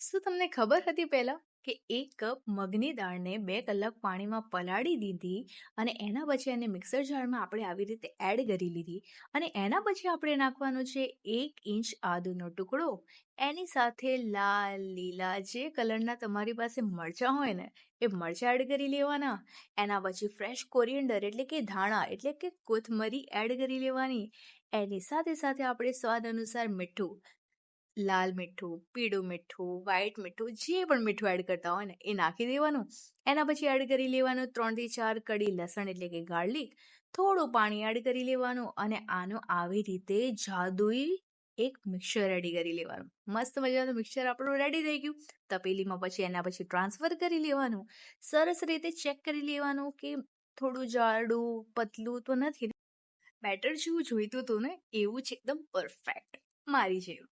શું તમને ખબર હતી પહેલા કે એક કપ મગની દાળને બે કલાક પાણીમાં પલાળી દીધી અને એના પછી એને મિક્સર જારમાં આપણે આવી રીતે એડ કરી લીધી અને એના પછી આપણે નાખવાનો છે એક ઇંચ આદુનો ટુકડો. એની સાથે લાલ, લીલા જે કલરના તમારી પાસે મરચાં હોય ને, એ મરચાં એડ કરી લેવાના. એના પછી ફ્રેશ કોરિયન્ડર એટલે કે ધાણા એટલે કે કોથમરી એડ કરી લેવાની. એની સાથે સાથે આપણે સ્વાદ અનુસાર મીઠું લાલ મીઠું, પીળું મીઠું વ્હાઈટ મીઠું, જે પણ મીઠું એડ કરતા હોય ને, એ નાખી દેવાનું. એના પછી એડ કરી લેવાનું ત્રણથી ચાર કડી લસણ એટલે કે ગાર્લિક થોડું પાણી એડ કરી લેવાનું અને આનું આવી રીતે જાદુઈ એક મિક્સર રેડી કરી લેવાનું. મસ્ત મજાનું મિક્સર આપણું રેડી થઈ ગયું. તપેલીમાં પછી એના પછી ટ્રાન્સફર કરી લેવાનું. સરસ રીતે ચેક કરી લેવાનું કે થોડું જાડું, પતલું તો નથી બેટર જેવું જોઈતું હતું ને, એવું જ એકદમ પરફેક્ટ મારી જેવું.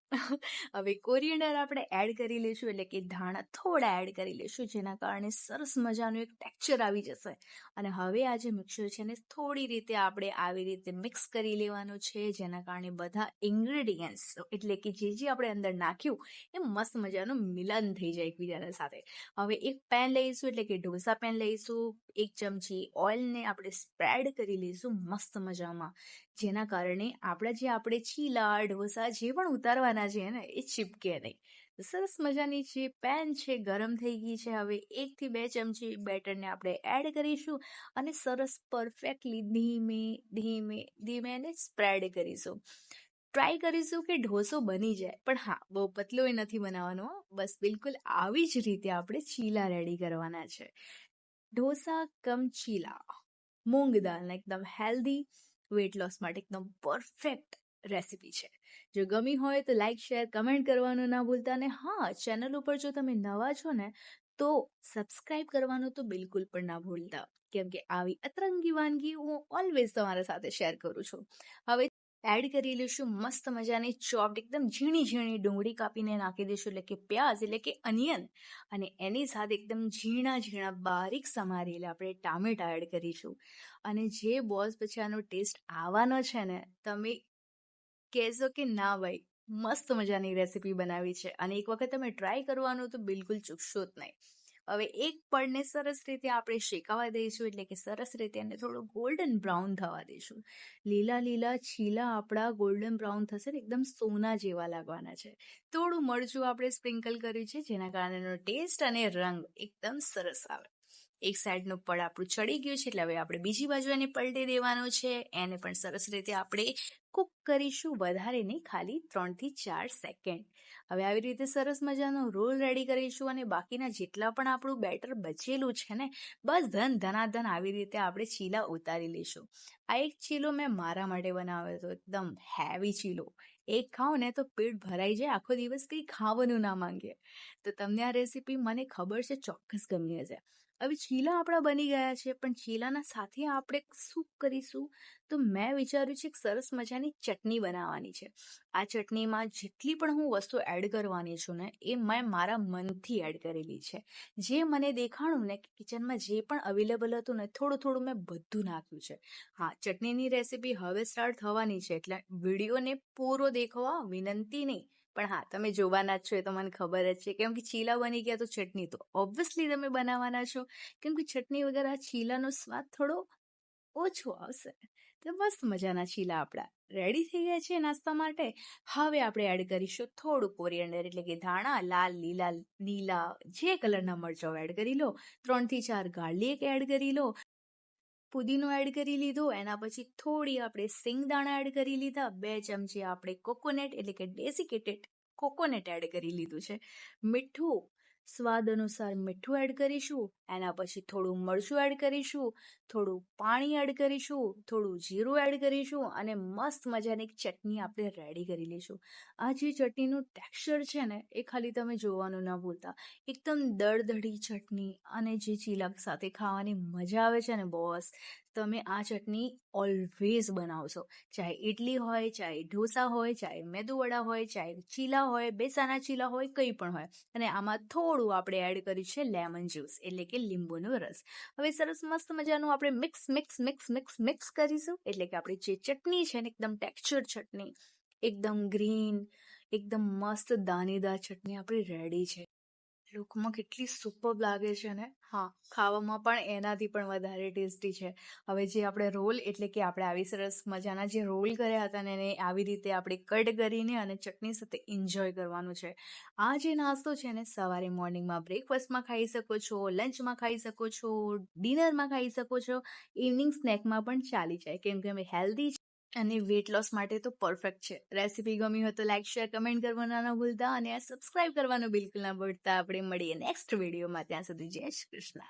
હવે કોરિયન્ડર આપણે એડ કરી લઈશું, એટલે કે ધાણા થોડા એડ કરી લઈશું, જેના કારણે સરસ મજાનું એક ટેક્સચર આવી જશે. અને હવે આ જે મિક્સર છે ને, થોડી રીતે આપણે આવી રીતે મિક્સ કરી લેવાનું છે, જેના કારણે બધા ઇન્ગ્રેડિયન્ટ્સ એટલે કે જે જે આપણે અંદર નાખ્યું, એ મસ્ત મજાનું મિલન થઈ જાય એકબીજાના સાથે. હવે એક પેન લઈશું, એટલે કે ઢોસા પેન લઈશું, એક ચમચી ઓઇલને આપણે સ્પ્રેડ કરી લઈશું મસ્ત મજામાં. જેના કારણે આપણા જે આપણે ચીલા, ઢોસા, જે પણ ઉતારવાના છે ને, એ ચીપકે નહીં. સરસ મજાની જે પેન છે, ગરમ થઈ ગઈ છે. હવે એકથી બે ચમચી બેટરને આપણે એડ કરીશું અને સરસ પરફેક્ટલી ધીમે ધીમે ધીમે એને સ્પ્રેડ કરીશું. ટ્રાય કરીશું કે ઢોસો બની જાય. પણ હા, બહુ પતલો એ નથી બનાવવાનો બસ બિલકુલ આવી જ રીતે આપણે ચીલા રેડી કરવાના છે. ઢોસા કમ ચીલા, મૂંગ દાળના એકદમ હેલ્ધી વેટ લોસ માટે એકદમ પરફેક્ટ રેસીપી છે. જો ગમી હોય તો લાઈક, શેર, કમેન્ટ કરવાનું ના ભૂલતા અને હા, ચેનલ ઉપર જો તમે નવા છો ને, તો સબસ્ક્રાઇબ કરવાનું તો બિલકુલ પણ ના ભૂલતા. કેમ કે આવી અતરંગી વાનગી હું ઓલવેઝ તમારા સાથે શેર કરું છું. હવે એડ કરી લઈશું મસ્ત મજાની ચોપ્ડ એકદમ ઝીણી ઝીણી ડુંગળી કાપીને નાખી દઈશું, એટલે કે પ્યાઝ એટલે કે અનિયન અને એની સાથે એકદમ ઝીણા ઝીણા બારીક સમારેલા આપણે ટામેટા એડ કરીશું. અને જે બોસ પછી આનો ટેસ્ટ આવવાનો છે ને, તમે કહેશો કે ના ભાઈ, મસ્ત મજાની રેસીપી બનાવી છે. અને એક વખત તમે ટ્રાય કરવાનું તો બિલકુલ ચૂકશો જ નહીં. હવે એક પડને સરસ રીતે આપણે શેકાવા દઈશું, એટલે કે સરસ રીતે એને થોડું ગોલ્ડન બ્રાઉન થવા દઈશું. લીલા લીલા છીલા આપણા ગોલ્ડન બ્રાઉન થશે ને, એકદમ સોના જેવા લાગવાના છે. થોડું મરચું આપણે સ્પ્રિંકલ કર્યું છે, જેના કારણે ટેસ્ટ અને રંગ એકદમ સરસ આવે. એક સાઈડનો પડ આપણું ચડી ગયું છે એટલે હવે આપણે બીજી બાજુ એને પલટી દેવાનો છે. એને પણ સરસ રીતે આપણે કુક કરીશું વધારે નહીં, ખાલી ત્રણથી ચાર સેકન્ડ. હવે આવી રીતે સરસ મજાનો રોલ રેડી કરીશું અને બાકીના જેટલા પણ આપણું બેટર બચેલું છે ને, બસ ધન ધનાધન આવી રીતે આપણે ચીલા ઉતારી લઈશું. આ એક ચીલો મેં મારા માટે બનાવ્યો હતો, એકદમ હેવી ચીલો. એક ખાઓ ને તો પેટ ભરાઈ જાય, આખો દિવસ કંઈ ખાવાનું ના માંગે. તો તમને આ રેસીપી મને ખબર છે, ચોક્કસ ગમી હશે. હવે ચીલા આપણા બની ગયા છે, પણ ચીલાના સાથે આપણે શું કરીશું? તો મેં વિચાર્યું છે કે સરસ મજાની ચટણી બનાવવાની છે. આ ચટણીમાં જેટલી પણ હું વસ્તુ એડ કરવાની છું ને, એ મેં મારા મનથી એડ કરેલી છે. જે મને દેખાણું ને કિચનમાં જે પણ અવેલેબલ હતું ને, થોડું થોડું મેં બધું નાખ્યું છે. હા, ચટણીની રેસીપી હવે સ્ટાર્ટ થવાની છે, એટલે વિડીયોને પૂરો દેખવા વિનંતી નહીં. પણ હા, તમે જોવાના જ છો, એ તો મને ખબર જ છે. કેમ કે ચીલા બની ગયા તો ચટણી તો ઓબ્વિયસલી તમે બનાવવાના છો. કેમ કે ચટણી વગર આ ચીલાનો સ્વાદ થોડો ઓછો આવશે. તો મસ્ત મજાના ચીલા આપણા. રેડી થઈ ગયા છે નાસ્તા માટે? હવે આપણે એડ કરીશું થોડું કોરિયન્ડર એટલે કે ધાણા, લાલ, લીલા, નીલા, જે કલરના મરચાઓ એડ કરી લો. ત્રણથી ચાર ગાર્લિક એડ કરી લો. પુદીનો એડ કરી લીધો, એના પછી થોડી આપણે સિંગદાણા એડ કરી લીધા, બે ચમચી આપણે કોકોનટ એટલે કે ડેસિકેટેડ કોકોનટ એડ કરી લીધું છે. મીઠું સ્વાદ અનુસાર મીઠું એડ કરીશું, એના પછી થોડું મરચું એડ કરીશું, થોડું પાણી એડ કરીશું, થોડું જીરું એડ કરીશું અને મસ્ત મજાની ચટણી આપણે રેડી કરી લઈશું. આ જે ચટણીનું ટેક્સચર છે ને, એ ખાલી તમે જોવાનું ન ભૂલતા. એકદમ દળદળી ચટણી અને જે ચીલક સાથે ખાવાની મજા આવે છે ને બોસ તમે આ ચટણી ઓલવેઝ બનાવશો ચાહે ઇડલી હોય, ચાહે ઢોસા હોય, ચાહે મેદુવડા હોય, ચાહે ચીલા હોય, બેસાના ચીલા હોય, કંઈ પણ હોય. અને આમાં થોડું આપણે એડ કર્યું છે લેમન જ્યુસ એટલે કે લીંબુનો રસ. હવે સરસ મસ્ત મજાનું આપણે mix mix mix mix mix કરીશું. એટલે કે આપણી જે ચટણી છે ને, એકદમ ટેક્સચર ચટણી, એકદમ ગ્રીન એકદમ મસ્ત દાનેદાર ચટણી આપણી રેડી છે. લુકમાં કેટલી સુપર્બ લાગે છે ને? હા, ખાવામાં પણ એનાથી પણ વધારે ટેસ્ટી છે. હવે જે આપણે રોલ એટલે કે આપણે આવી સરસ મજાના જે રોલ કર્યા હતા ને એને આવી રીતે આપણે કટ કરીને અને ચટણી સાથે એન્જોય કરવાનું છે. આ જે નાસ્તો છે ને, સવારે મોર્નિંગમાં બ્રેકફાસ્ટમાં ખાઈ શકો છો લંચમાં ખાઈ શકો છો ડિનરમાં ખાઈ શકો છો ઇવનિંગ સ્નેકમાં પણ ચાલી જાય. કેમ કે અમે હેલ્ધી અને વેટ લોસ માટે તો પરફેક્ટ છે. રેસીપી ગમી હોય તો લાઈક શેર કમેન્ટ કરવાના ના ભૂલતા અને સબસ્ક્રાઇબ કરવાનું બિલકુલ ના ભૂલતા. આપણે મળીએ નેક્સ્ટ વિડીયોમાં ત્યાં સુધી જય શ્રી કૃષ્ણ.